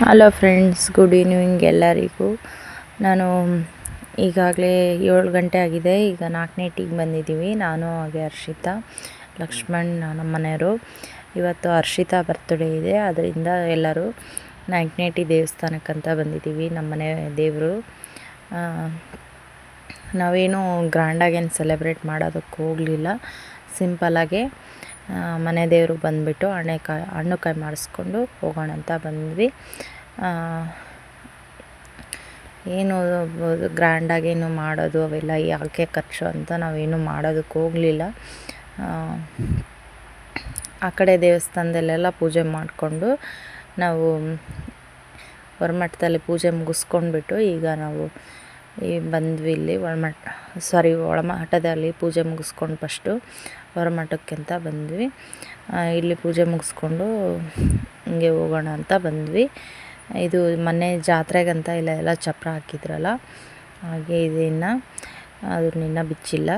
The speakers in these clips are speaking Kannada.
ಹಲೋ ಫ್ರೆಂಡ್ಸ್ ಗುಡ್ ಈವ್ನಿಂಗ್ ಎಲ್ಲರಿಗೂ. ನಾನು ಈಗಾಗಲೇ ಏಳು ಗಂಟೆ ಆಗಿದೆ. ಈಗ ನಾಲ್ಕನೇ ಟೀಗೆ ಬಂದಿದ್ದೀವಿ. ನಾನು ಹಾಗೆ ಹರ್ಷಿತಾ, ಲಕ್ಷ್ಮಣ್ ನಮ್ಮ ಮನೆಯವರು. ಇವತ್ತು ಹರ್ಷಿತಾ ಬರ್ತ್ಡೇ ಇದೆ. ಅದರಿಂದ ಎಲ್ಲರೂ ನಾಲ್ಕನೇ ದೇವಸ್ಥಾನಕ್ಕೆ ದೇವಸ್ಥಾನಕ್ಕಂತ ಬಂದಿದ್ದೀವಿ, ನಮ್ಮ ಮನೆ ದೇವರು. ನಾವೇನು ಗ್ರ್ಯಾಂಡಾಗೇನು ಸೆಲೆಬ್ರೇಟ್ ಮಾಡೋದಕ್ಕೆ ಹೋಗಲಿಲ್ಲ. ಸಿಂಪಲಾಗೆ ಮನೆ ದೇವರು ಬಂದುಬಿಟ್ಟು ಹಣೆಕಾಯಿ ಹಣ್ಣು ಕಾಯಿ ಮಾಡಿಸ್ಕೊಂಡು ಹೋಗೋಣ ಅಂತ ಬಂದ್ವಿ. ಏನು ಗ್ರ್ಯಾಂಡಾಗೇನು ಮಾಡೋದು, ಅವೆಲ್ಲ ಯಾಕೆ ಖರ್ಚು ಅಂತ ನಾವೇನು ಮಾಡೋದಕ್ಕೆ ಹೋಗಲಿಲ್ಲ. ಆ ಕಡೆ ದೇವಸ್ಥಾನದಲ್ಲೆಲ್ಲ ಪೂಜೆ ಮಾಡಿಕೊಂಡು ನಾವು ಹೊರಮಠದಲ್ಲಿ ಪೂಜೆ ಮುಗಿಸ್ಕೊಂಡ್ಬಿಟ್ಟು ಈಗ ನಾವು ಈ ಬಂದ್ವಿ ಇಲ್ಲಿ ಒಳಮಠ ಸಾರಿ ಒಳಮಠದಲ್ಲಿ ಪೂಜೆ ಮುಗಿಸ್ಕೊಂಡು ಫಸ್ಟು ಹೊರಮಠಕ್ಕೆ ಅಂತ ಬಂದ್ವಿ ಇಲ್ಲಿ ಪೂಜೆ ಮುಗಿಸ್ಕೊಂಡು ಹಿಂಗೆ ಹೋಗೋಣ ಅಂತ ಬಂದ್ವಿ. ಇದು ಮೊನ್ನೆ ಜಾತ್ರೆಗಂತ ಇಲ್ಲ, ಎಲ್ಲ ಚಪ್ರ ಹಾಕಿದ್ರಲ್ಲ, ಹಾಗೆ ಇದನ್ನು ಅದನ್ನ ಬಿಚ್ಚಿಲ್ಲ.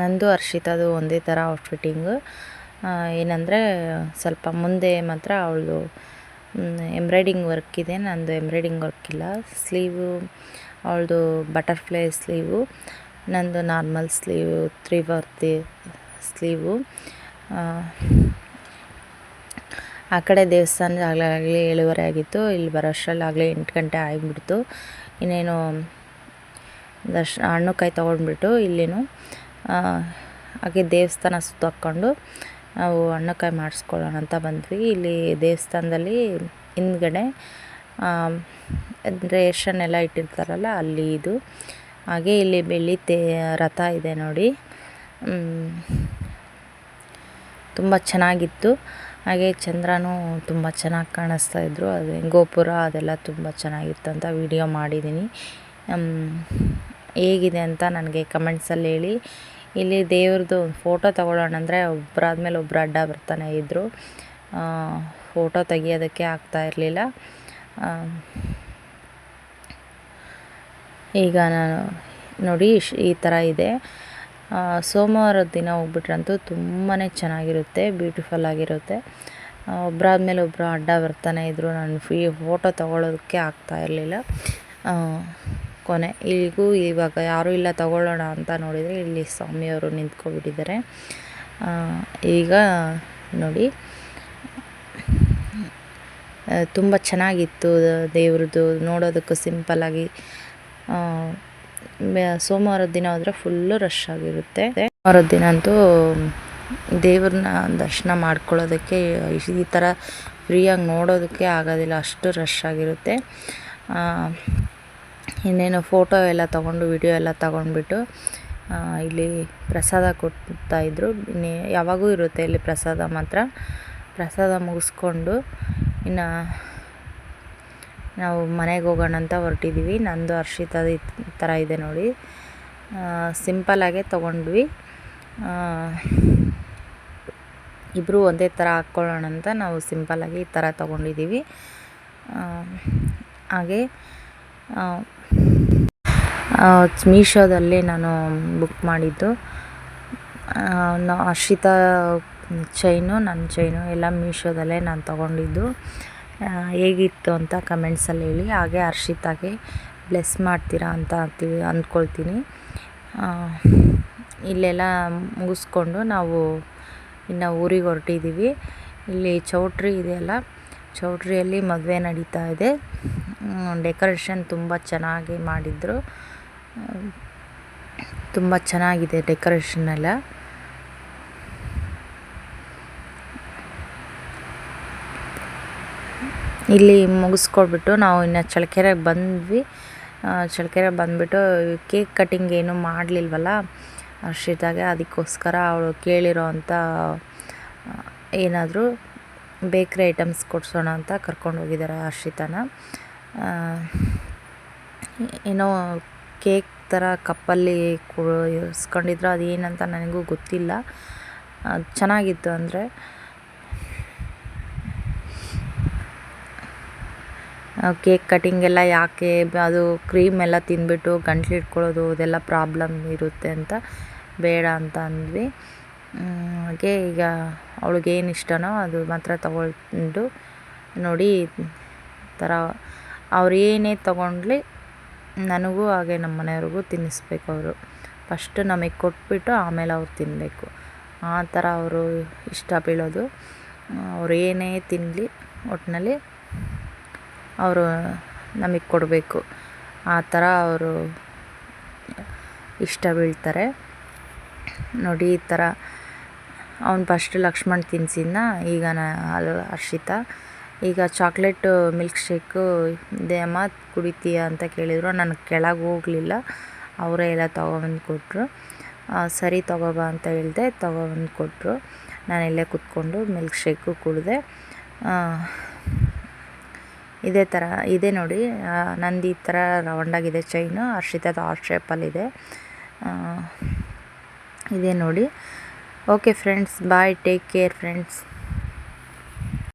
ನಂದು ಹರ್ಷಿತದು ಒಂದೇ ಥರ ಔಟ್ಫಿಟ್ಟಿಂಗು ಏನಂದರೆ ಸ್ವಲ್ಪ ಮುಂದೆ ಮಾತ್ರ ಅವಳು ಎಂಬ್ರಾಯ್ಡಿಂಗ್ ವರ್ಕ್ ಇದೆ, ನಂದು ಎಂಬ್ರಾಯ್ಡಿಂಗ್ ವರ್ಕ್ ಇಲ್ಲ. ಸ್ಲೀವು ಅವಳದು ಬಟರ್ಫ್ಲೈ ಸ್ಲೀವು ನಂದು ನಾರ್ಮಲ್ ಸ್ಲೀವು ತ್ರೀ ಬರ್ತಿ ಸ್ಲೀವು ಆ ಕಡೆ ದೇವಸ್ಥಾನದಾಗಲಾಗಲಿ ಏಳುವರೆ ಆಗಿತ್ತು. ಇಲ್ಲಿ ಬರೋ ಅಷ್ಟರಲ್ಲಾಗಲೇ ಎಂಟು ಗಂಟೆ ಆಗಿಬಿಡ್ತು. ಇನ್ನೇನು ದರ್ಶನ ಹಣ್ಣು ಕಾಯಿ ತೊಗೊಂಡ್ಬಿಟ್ಟು ಇಲ್ಲಿನೂ ಹಾಗೆ ದೇವಸ್ಥಾನ ಸುತ್ತಾಕ್ಕೊಂಡು ನಾವು ಅಣ್ಣಕಾಯಿ ಕಾಯಿ ಮಾಡಿಸ್ಕೊಳ್ಳೋಣ ಅಂತ ಬಂದ್ವಿ. ಇಲ್ಲಿ ದೇವಸ್ಥಾನದಲ್ಲಿ ಹಿಂದ್ಗಡೆ ರೇಷನ್ ಎಲ್ಲ ಇಟ್ಟಿರ್ತಾರಲ್ಲ ಅಲ್ಲಿ ಇದು. ಹಾಗೆ ಇಲ್ಲಿ ಬೆಳ್ಳಿ ತೇ, ರಥ ಇದೆ ನೋಡಿ. ತುಂಬ ಚೆನ್ನಾಗಿತ್ತು. ಹಾಗೆ ಚಂದ್ರನೂ ತುಂಬ ಚೆನ್ನಾಗಿ ಕಾಣಿಸ್ತಾ ಇದ್ದರು ಅದು ಗೋಪುರ ಅದೆಲ್ಲ ತುಂಬ ಚೆನ್ನಾಗಿತ್ತು ಅಂತ ವಿಡಿಯೋ ಮಾಡಿದ್ದೀನಿ. ಹೇಗಿದೆ ಅಂತ ನನಗೆ ಕಮೆಂಟ್ಸಲ್ಲಿ ಹೇಳಿ. ಇಲ್ಲಿ ದೇವ್ರದ್ದು ಫೋಟೋ ತಗೊಳ್ಳೋಣ ಅಂದರೆ ಒಬ್ಬರಾದ್ಮೇಲೆ ಒಬ್ಬರು ಅಡ್ಡ ಬರ್ತಾನೆ ಇದ್ದರು ಫೋಟೋ ತೆಗಿಯೋದಕ್ಕೆ ಆಗ್ತಾ ಇರಲಿಲ್ಲ. ಈಗ ನಾನು ನೋಡಿ ಈ ಥರ ಇದೆ. ಸೋಮವಾರದ ದಿನ ಹೋಗ್ಬಿಟ್ರಂತೂ ತುಂಬಾ ಚೆನ್ನಾಗಿರುತ್ತೆ ಬ್ಯೂಟಿಫುಲ್ ಆಗಿರುತ್ತೆ. ಒಬ್ಬರಾದ್ಮೇಲೆ ಒಬ್ಬರು ಅಡ್ಡ ಬರ್ತಾನೆ ಇದ್ದರು ನಾನು ಫ್ರೀ ಫೋಟೋ ತೊಗೊಳೋದಕ್ಕೆ ಆಗ್ತಾ ಇರಲಿಲ್ಲ. ಕೊನೆ. ಇಲ್ಲಿಗೂ ಇವಾಗ ಯಾರೂ ಇಲ್ಲ, ತಗೊಳ್ಳೋಣ ಅಂತ ನೋಡಿದರೆ ಇಲ್ಲಿ ಸ್ವಾಮಿಯವರು ನಿಂತ್ಕೊಬಿಟ್ಟಿದ್ದಾರೆ. ಈಗ ನೋಡಿ. ತುಂಬ ಚೆನ್ನಾಗಿತ್ತು ದೇವ್ರದ್ದು, ನೋಡೋದಕ್ಕೂ ಸಿಂಪಲ್ಲಾಗಿ ಸೋಮವಾರದ ದಿನ ಹೋದರೆ ಫುಲ್ಲು ರಶ್ ಆಗಿರುತ್ತೆ. ಸೋಮವಾರದ ದಿನ ಅಂತೂ ದೇವ್ರನ್ನ ದರ್ಶನ ಮಾಡ್ಕೊಳ್ಳೋದಕ್ಕೆ ಈ ಥರ ಫ್ರೀಯಾಗಿ ನೋಡೋದಕ್ಕೆ ಆಗೋದಿಲ್ಲ, ಅಷ್ಟು ರಶ್ ಆಗಿರುತ್ತೆ. ಇನ್ನೇನು ಫೋಟೋ ಎಲ್ಲ ತೊಗೊಂಡು, ವಿಡಿಯೋ ಎಲ್ಲ ತಗೊಂಡ್ಬಿಟ್ಟು ಇಲ್ಲಿ ಪ್ರಸಾದ ಕೊಡ್ತಾಯಿದ್ರು ಇನ್ನೇ ಯಾವಾಗೂ ಇರುತ್ತೆ ಇಲ್ಲಿ ಪ್ರಸಾದ ಮಾತ್ರ. ಪ್ರಸಾದ ಮುಗಿಸ್ಕೊಂಡು ಇನ್ನು ನಾವು ಮನೆಗೆ ಹೋಗೋಣ ಅಂತ ಹೊರಟಿದ್ದೀವಿ ನಂದು ಹರ್ಷಿತದ ಈ ಥರ ಇದೆ ನೋಡಿ. ಸಿಂಪಲ್ಲಾಗೆ ತೊಗೊಂಡ್ವಿ. ಇಬ್ಬರು ಒಂದೇ ಥರ ಹಾಕ್ಕೊಳ್ಳೋಣ ಅಂತ ನಾವು ಸಿಂಪಲ್ಲಾಗಿ ಈ ಥರ ತೊಗೊಂಡಿದ್ದೀವಿ ಹಾಗೆ ಮೀಶೋದಲ್ಲಿ ನಾನು ಬುಕ್ ಮಾಡಿದ್ದು. ಹರ್ಷಿತಾ ಚೈನು ನನ್ನ ಚೈನು ಎಲ್ಲ ಮೀಶೋದಲ್ಲೇ ನಾನು ತಗೊಂಡಿದ್ದು. ಹೇಗಿತ್ತು ಅಂತ ಕಮೆಂಟ್ಸಲ್ಲಿ ಹೇಳಿ. ಹಾಗೆ ಹರ್ಷಿತಾಗೆ ಬ್ಲೆಸ್ ಮಾಡ್ತೀರಾ ಅಂತ ಅಂತೀವಿ ಅಂದ್ಕೊಳ್ತೀನಿ. ಇಲ್ಲೆಲ್ಲ ಮುಗಿಸ್ಕೊಂಡು ನಾವು ಇನ್ನು ಊರಿಗೆ ಹೊರಟಿದ್ದೀವಿ ಇಲ್ಲಿ ಚೌಟ್ರಿ ಇದೆಯಲ್ಲ ಚೌಟ್ರಿಯಲ್ಲಿ ಮದುವೆ ನಡೀತಾ ಇದೆ. ಡೆಕೋರೇಷನ್ ತುಂಬ ಚೆನ್ನಾಗಿ ಮಾಡಿದ್ರು. ತುಂಬ ಚೆನ್ನಾಗಿದೆ ಡೆಕೋರೇಷನ್ ಎಲ್ಲ. ಇಲ್ಲಿ ಮುಗಿಸ್ಕೊಡ್ಬಿಟ್ಟು ನಾವು ಇನ್ನು ಚಳ್ಳಕೆರೆಗೆ ಬಂದ್ವಿ. ಚಳ್ಳಕೆರೆ ಬಂದುಬಿಟ್ಟು ಕೇಕ್ ಕಟ್ಟಿಂಗ್ ಏನು ಮಾಡಲಿಲ್ವಲ್ಲ ಹರ್ಷಿತಾಗೆ ಅದಕ್ಕೋಸ್ಕರ ಅವಳು ಕೇಳಿರೋ ಅಂಥ ಏನಾದರೂ ಬೇಕ್ರಿ ಐಟಮ್ಸ್ ಕೊಡಿಸೋಣ ಅಂತ ಕರ್ಕೊಂಡು ಹೋಗಿದ್ದಾರೆ ಹರ್ಷಿತಾನ ಏನೋ ಕೇಕ್ ಥರ ಕಪ್ಪಲ್ಲಿ ಇಸ್ಕೊಂಡಿದ್ರು ಅದು ಏನಂತ ನನಗೂ ಗೊತ್ತಿಲ್ಲ. ಚೆನ್ನಾಗಿತ್ತು ಅಂದರೆ. ಕೇಕ್ ಕಟಿಂಗ್ ಎಲ್ಲ ಯಾಕೆ, ಅದು ಕ್ರೀಮ್ ಎಲ್ಲ ತಿಂದ್ಬಿಟ್ಟು ಗಂಟ್ಲು ಇಟ್ಕೊಳ್ಳೋದು ಅದೆಲ್ಲ ಪ್ರಾಬ್ಲಮ್ ಇರುತ್ತೆ ಅಂತ ಬೇಡ ಅಂತ ಅಂದ್ವಿ. ಹಾಗೆ ಈಗ ಅವಳಿಗೆ ಏನು ಇಷ್ಟನೋ ಅದು ಮಾತ್ರ ತಗೊಂಡು ನೋಡಿ ಥರ ಅವ್ರು ಏನೇ ತಗೊಂಡ್ಲಿ ನನಗೂ ಹಾಗೆ ನಮ್ಮ ಮನೆಯವ್ರಿಗೂ ತಿನ್ನಿಸ್ಬೇಕು ಅವರು. ಫಸ್ಟ್ ನಮಗೆ ಕೊಟ್ಬಿಟ್ಟು ಆಮೇಲೆ ಅವ್ರು ತಿನ್ನಬೇಕು. ಆ ಥರ ಅವರು ಇಷ್ಟ ಬೀಳೋದು. ಅವ್ರು ಏನೇ ತಿನ್ನಲಿ ಒಟ್ಟಿನಲ್ಲಿ ಅವರು ನಮಗೆ ಕೊಡಬೇಕು. ಆ ಥರ ಅವರು ಇಷ್ಟ ಬೀಳ್ತಾರೆ. ನೋಡಿ ಈ ಥರ ಅವ್ನು ಫಸ್ಟ್ ಲಕ್ಷ್ಮಣ್ ತಿನ್ಸಿದ್ನ, ಈಗ ನಾ ಹರ್ಷಿತಾ. ಈಗ ಚಾಕ್ಲೇಟ್ ಮಿಲ್ಕ್ ಶೇಕು ಇದೆ ಅಮ್ಮ ಕುಡಿತೀಯ ಅಂತ ಕೇಳಿದರು, ನಾನು ಕೆಳಗೆ ಹೋಗಲಿಲ್ಲ. ಅವರೇ ಎಲ್ಲ ತೊಗೊಬಂದು ಕೊಟ್ಟರು ಸರಿ ತೊಗೊಬಾ ಅಂತ ಹೇಳಿದೆ, ತೊಗೊಬಂದು ಕೊಟ್ಟರು ನಾನು ಇಲ್ಲೇ ಕೂತ್ಕೊಂಡು ಮಿಲ್ಕ್ ಶೇಕು ಕುಡಿದೆ ಇದೇ ಥರ ಇದೆ ನೋಡಿ ನಂದು ಈ ಥರ ರೌಂಡಾಗಿದೆ ಚೈನು ಹರ್ಷಿತದ ಆರ್ಟ್ ಶೇಪಲ್ಲಿದೆ ಇದೆ ನೋಡಿ. okay friends bye take care friends